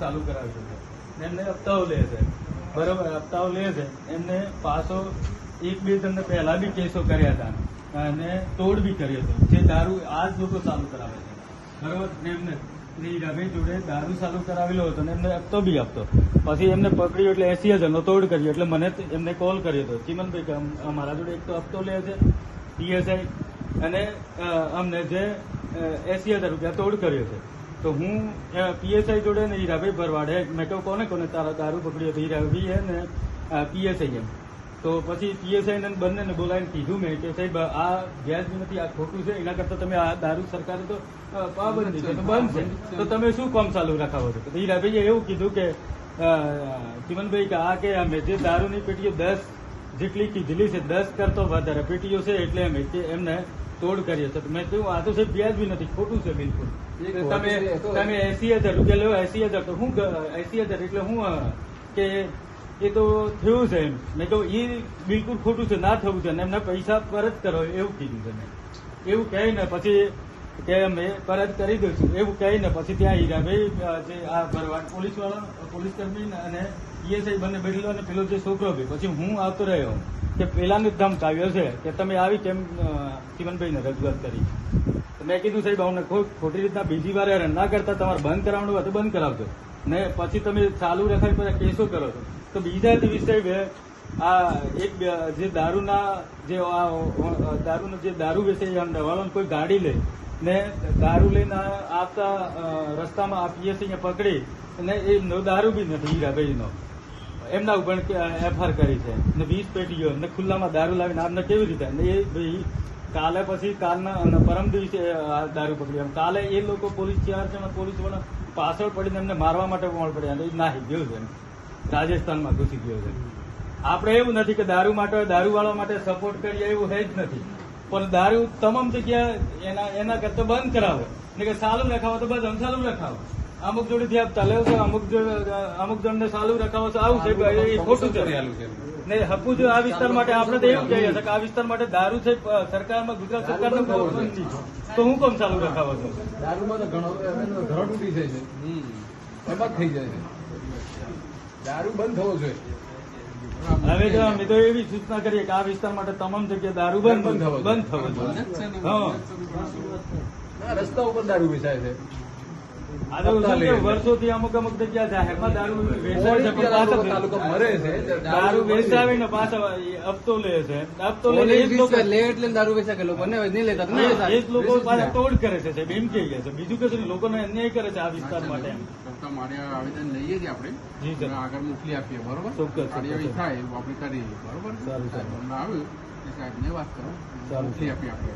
ચાલુ કરાવ્યું છે એમને હપ્તાઓ લે છે. બરોબર, હપ્તાઓ લે છે. એમને પાછો એક બે તમને પહેલા બી કેસો કર્યા હતા. અને તોડ બી કર્યો હતો. જે દારૂ આ જ લોકો ચાલુ કરાવે છે. બરોબર એમને રવિ જોડે દારૂ ચાલુ કરાવેલો હતો અને એમને હપ્તો બી આપતો. પછી એમને પકડ્યો એટલે એસી હજારનો તોડ કર્યો. એટલે મને એમને કોલ કર્યો હતો. ચિમનભાઈ કે અમ- અમારા જોડે એક તો હપ્તો લે છે પીએસઆઈ અને અમને જે એસી હજાર રૂપિયા તોડ કર્યો છે. તો હું પીએસઆઈ જોડે ને હીરાભાઈ ભરવાડે મેં કહ્યું કોને કોને? તારા દારૂ પકડ્યો હતો હીરાભાઈ હે ને પીએસઆઈ એમ. તો પછી પીએસઆઈ ને બંનેને બોલાવીને કીધું મેં કે સાહેબ આ વ્યાજબી નથી આ ખોટું છે એના કરતા તમે આ દારૂ સરકારે તો પાબંધી છે તો બંધ છે. તો તમે શું કામ ચાલુ રાખાવો છો તો હીરાભાઈએ એવું કીધું કે ચિમનભાઈ કે આ કે અમે જે દારૂની પેટીઓ દસ જેટલી કીધેલી છે દસ કરતો વધારે પેટીઓ છે એટલે અમે એમને તોડ કરીએ. છીએ તો મેં કહ્યું આ તો સાહેબ વ્યાજબી નથી ખોટું છે બિલકુલ. તમે તમે એસી હજાર રૂપિયા લો એસી હજાર તો હું એસી હજાર એટલે હું કે એ તો થયું છે એમ. મેં કહ્યું એ બિલકુલ ખોટું છે ના થવું છે એમને પૈસા પરત કરો એવું કીધું છે મેં. એવું કહે ને પછી કે અમે પરત કરી દઉં છું એવું કહે ને પછી ત્યાં હીરાભાઈ જે આ ભરવાડ પોલીસવાળા પોલીસ કર્મી અને પીએસઆઈ બંને બેઠેલો અને પેલો જે છોકરો ભાઈ પછી હું આવતો રહ્યો. કે પહેલાંનું જ ધમકાવ્યો છે કે તમે આવી કેમ અ, રજૂઆત કરી? મેં કીધું સાહેબ અમને ખોટી રીતના બીજી વાર હેરાન ના કરતા તમારે બંધ કરાવવાનું હોય તો બંધ કરાવજો. ને પછી તમે ચાલુ રખાય પછી કેસો કરો છો. તો બીજા દિવસે આ એક જે દારૂના જે દારૂનો જે દારૂ વેચે એ અંડરવાળાને કોઈ ગાડી લે ને દારૂ લઈને આવતા રસ્તામાં આ પીએસઆઈ પકડી અને એનો દારૂ બી નથી હીરાભાઈનો. એમના ઉપર એફઆર કરી છે. ને વીસ પેટીઓ ને ખુલ્લામાં દારૂ લાવીને આમને કેવી રીતે? ને એ ભાઈ, કાલે પછી કાલના પરમ દિવસે દારૂ પકડી. કાલે એ લોકો પોલીસ ચાર છે પોલીસવાળા પાછળ પડીને એમને મારવા માટે પણ પડ્યા એ નાહી ગયો છે. રાજસ્થાનમાં ઘૂસી ગયો છે. આપણે એવું નથી કે દારૂ માટે દારૂ વાળા માટે સપોર્ટ કરીએ એવું હે જ નથી. પણ દારૂ તમામ જગ્યા એના એના કરતા બંધ કરાવો. ને કે સાલું રખાવો તો બસ ચાલુ રખાવો અમુક જોડેથી આપતા લેવો છે અમુક જોડે અમુક જણને ચાલુ રખાવો છે આવું છે એ ખોટું છે. ને હપુ જો આ વિસ્તાર માટે આપણે તો એવું કહીએ કે આ વિસ્તાર માટે દારૂ છે સરકારમાં ગુજરાત સરકારનો. તો હું કોમ ચાલુ રખાવો છો? દારૂમાં તો ઘણો ઘણો તૂટી જાય છે. એમાં થઈ જાય છે. દારૂ બંધ થવો જોઈએ. હવે જો અમે તો એવી સૂચના કરીએ કે આ વિસ્તાર માટે તમામ જગ્યાએ દારૂ બંધ બંધ થવો બંધ થવો જોઈએ. રસ્તા ઉપર દારૂ વેચાય છે. તો વર્ષોથી અમુક અમુક જગ્યા જાહેરમાં દારૂ વેચાય છે પાછા તાલુકો મરે છે દારૂ વેચાવીને પાછા હપ્તો લે છે. હપ્તો લોકો લે એટલે દારૂ વેચા કે લોકોને નહીં લેતા. એ જ લોકો પાછા તોડ કરે છે સાહેબ એમ કહીએ છે. બીજું કશું લોકોને અન્યાય કરે છે આ વિસ્તાર માટે. એમ આવેદન લઈએ છીએ આપણે. આગળ મોકલી આપીએ બરોબર? થાય આપણે કરીએ બરોબર? સારું. તમને આવ્યું સાહેબને વાત કરો. મોકલી આપીએ આપણે.